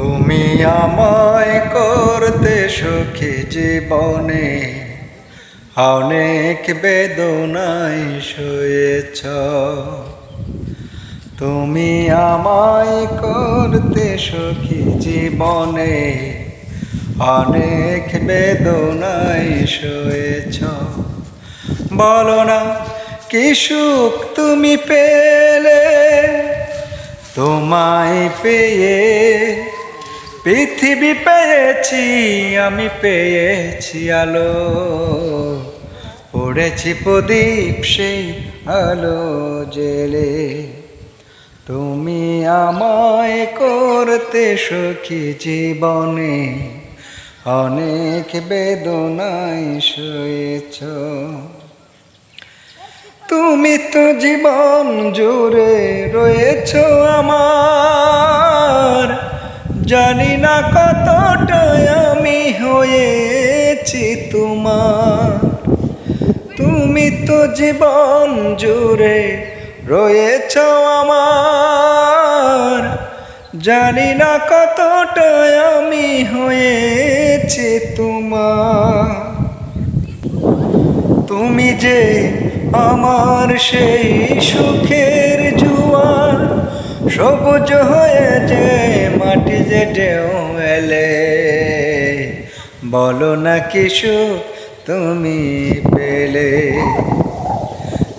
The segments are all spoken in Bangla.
তুমি আমায় করতে সুখী জীবনে অনেক বেদনায় শুয়েছ। তুমি আমায় করতে সুখী জীবনে অনেক বেদনায় শুয়েছ। বলো না, কি সুখ তুমি পেলে? তোমায় পেয়ে পৃথিবী পেয়েছি, আমি পেয়েছি আলো। পড়েছি প্রদীপ সেই আলো জেলে। তুমি আমায় করতে সুখী জীবনে অনেক বেদনায় শুয়েছ। তুমি তো জীবন জুড়ে রয়েছ আমার। জানি না কতটা আমি হয়েছি তোমার। তুমি তো জীবন জুড়ে রয়েছ আমার। জানি না কতটা আমি হয়েছি তোমার। তুমি যে আমার সেই জুয়ার সবুজ হয়ে যে মাটি যে ঢেউ এলে। বলো না কিছু তুমি পেলে?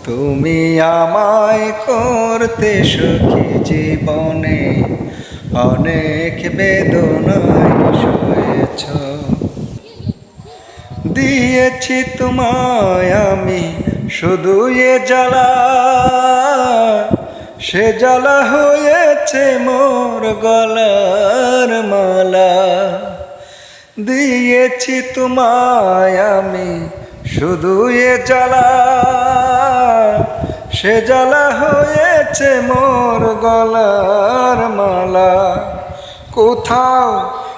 তুমি আমায় করতে সুখী জীবনে অনেক বেদনায় শুয়েছ। দিয়েছি তোমায় আমি শুধু এ জ্বালা। সে জ্বালা হয়েছে মোর গলার মালা। দিয়েছি তোমায় আমি শুধু এ জ্বালা। সে জ্বালা হয়েছে মোর গলার মালা। কোথাও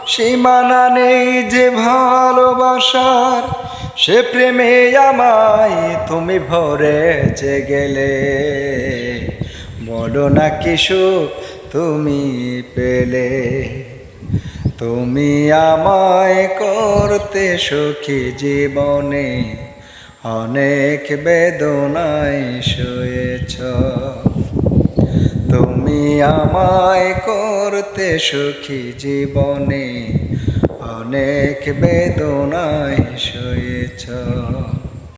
সীমানা নেই যে ভালোবাসার। সে প্রেমে আমায় তুমি ভরেছে গেলে। বলো না কিছু তুমি পেলে। তুমি আমায় করতে সুখী জীবনে অনেক বেদনায় শুয়েছ। তুমি আমায় করতে সুখী জীবনে অনেক বেদনায় শুয়েছ।